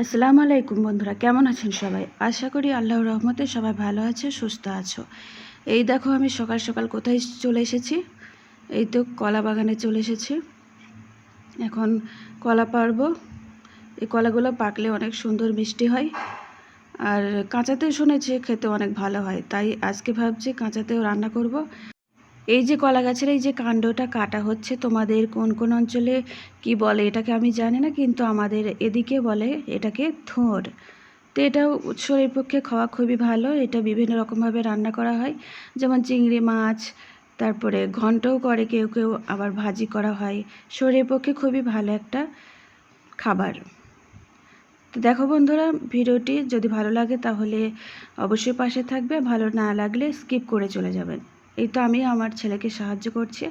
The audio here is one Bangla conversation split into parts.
আসসালামু আলাইকুম বন্ধুরা, কেমন আছেন সবাই? আশা করি আল্লাহর রহমতে সবাই ভালো আছে, সুস্থ আছো। এই দেখো আমি সকাল সকাল কোথায় চলে এসেছি? এই তো কলা বাগানে চলে এসেছি। এখন কলা পারব এই কলাগুলো পাকলে অনেক সুন্দর মিষ্টি হয়। আর কাঁচাতে শুনেছি খেতে অনেক ভালো হয়, তাই আজকে ভাবছি কাঁচাতেও রান্না করব। এই যে কলা গাছের এই যে কাণ্ডটা কাটা হচ্ছে, তোমাদের কোন কোন অঞ্চলে কি বলে এটাকে আমি জানি না, কিন্তু আমাদের এদিকে বলে এটাকে থোর। তো এটাও শরীর পক্ষে খাওয়া খুবই ভালো, এটা বিভিন্ন রকমভাবে রান্না করা হয়। যেমন চিংড়ি মাছ, তারপরে ঘন্টও করে, কেউ কেউ আবার ভাজি করা হয়। শরীরের পক্ষে খুবই ভালো একটা খাবার। তো দেখো বন্ধুরা, ভিডিওটি যদি ভালো লাগে তাহলে অবশ্যই পাশে থাকবে, ভালো না লাগলে স্কিপ করে চলে যাবেন। এই তো আমি আমার ছেলেকে সাহায্য করছি।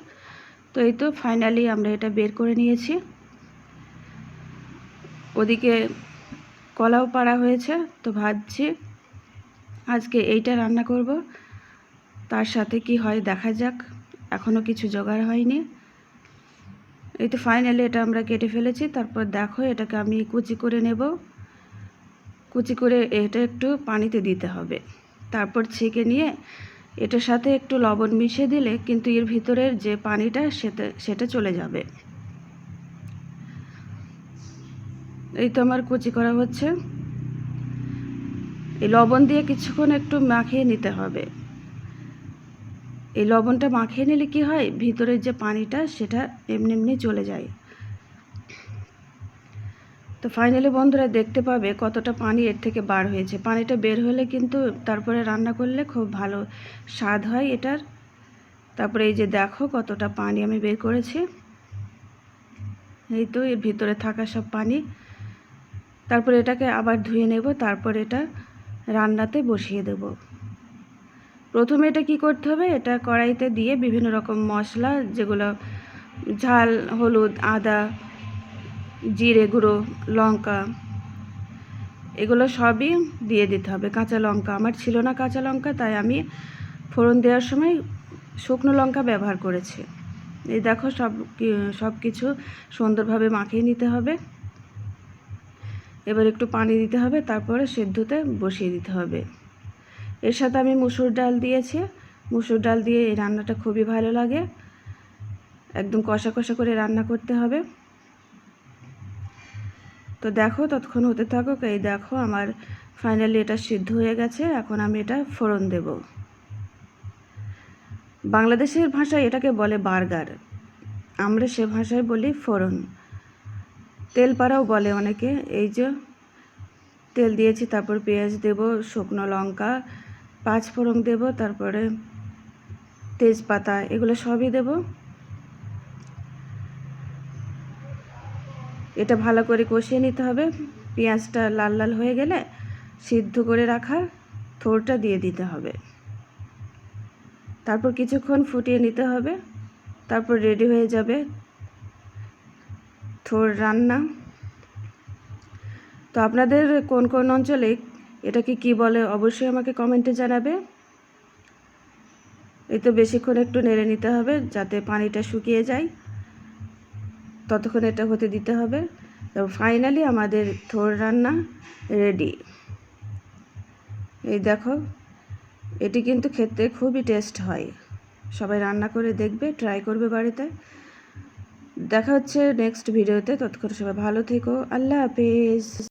তো এই তো ফাইনালি আমরা এটা বের করে নিয়েছি। ওদিকে কলাও পাড়া হয়েছে, তো ভাবছি আজকে এইটা রান্না করব। তার সাথে কি হয় দেখা যাক এখনও কিছু জোগাড় হয়নি। এই তো ফাইনালি এটা আমরা কেটে ফেলেছি, তারপর দেখো এটাকে আমি কুচি করে নেব। কুচি করে এটা একটু পানিতে দিতে হবে। তারপর ছেঁকে নিয়ে এটার সাথে একটু লবণ মিশিয়ে দিলে কিন্তু এর ভিতরের যে পানিটা সেটা সেটা চলে যাবে। এই তো আমার কুচি করা হচ্ছে। এই লবণ দিয়ে কিছুক্ষণ একটু মাখিয়ে নিতে হবে। এই লবণটা মাখিয়ে নিলে কি হয়? ভিতরের যে পানিটা, সেটা এমনি এমনি চলে যায়। তো ফাইনালি বন্ধুরা দেখতে পাবে কতটা পানি এর থেকে বার হয়েছে। পানিটা বের হলে কিন্তু তারপরে রান্না করলে খুব ভালো স্বাদ হয় এটার। তারপরে এই যে দেখো কতটা পানি আমি বের করেছি। এই তো এর ভিতরে থাকা সব পানি। তারপরে এটাকে আবার ধুয়ে নেব, তারপর এটা রান্নাতে বসিয়ে দেব। প্রথমে এটা কি করতে হবে? এটা কড়াইতে দিয়ে বিভিন্ন রকম মশলা, যেগুলো ঝাল, হলুদ, আদা জিরে গুঁড়ো, লঙ্কা, এগুলো সবই দিয়ে দিতে হবে। কাঁচা লঙ্কা, আমার ছিল না কাঁচা লঙ্কা, তাই আমি ফোড়ন দেওয়ার সময় শুকনো লঙ্কা ব্যবহার করেছি। এই দেখো সব সব কিছু সুন্দরভাবে মাখিয়ে নিতে হবে। এবার একটু পানি দিতে হবে, তারপরে সেদ্ধতে বসিয়ে দিতে হবে। এর সাথে আমি মুসুর ডাল দিয়েছি। মুসুর ডাল দিয়ে এই রান্নাটা খুবই ভালো লাগে। একদম কষা কষা করে রান্না করতে হবে। তো দেখো, ততক্ষণ হতে থাকুক। এই দেখো, আমার ফাইনালি এটা সিদ্ধ হয়ে গেছে। এখন আমি এটা ফোড়ন দেব। বাংলাদেশের ভাষায় এটাকে বলে বার্গার। আমরা সে ভাষায় বলি ফোড়ন। তেলপাড়াও বলে অনেকে। এই যে, তেল দিয়েছি, তারপর পেঁয়াজ দেব, শুকনো লঙ্কা, পাঁচ ফোড়ন দেব, তারপরে তেজপাতা, এগুলো সবই দেবো। এটা ভালো করে কষিয়ে নিতে হবে। পেঁয়াজটা লাল লাল হয়ে গেলে সিদ্ধ করে রাখা থোরটা দিয়ে দিতে হবে। তারপর কিছুক্ষণ ফুটিয়ে নিতে হবে। তারপর রেডি হয়ে যাবে থোর রান্না। তো আপনাদের কোন কোন অঞ্চলে এটাকে কি বলে অবশ্যই আমাকে কমেন্টে জানাবে। এই তো বেশিক্ষণ একটু নেড়ে নিতে হবে যাতে পানিটা শুকিয়ে যায়। ততক্ষণ এটা হতে দিতে হবে। তো ফাইনালি আমাদের থোর রান্না রেডি এই দেখো, এটি কিন্তু খেতে খুবই টেস্ট হয়। সবাই রান্না করে দেখবে ট্রাই করবে বাড়িতে। দেখা হচ্ছে নেক্সট ভিডিওতে ততক্ষণ সবাই ভালো থেকো। আল্লাহ হাফিজ।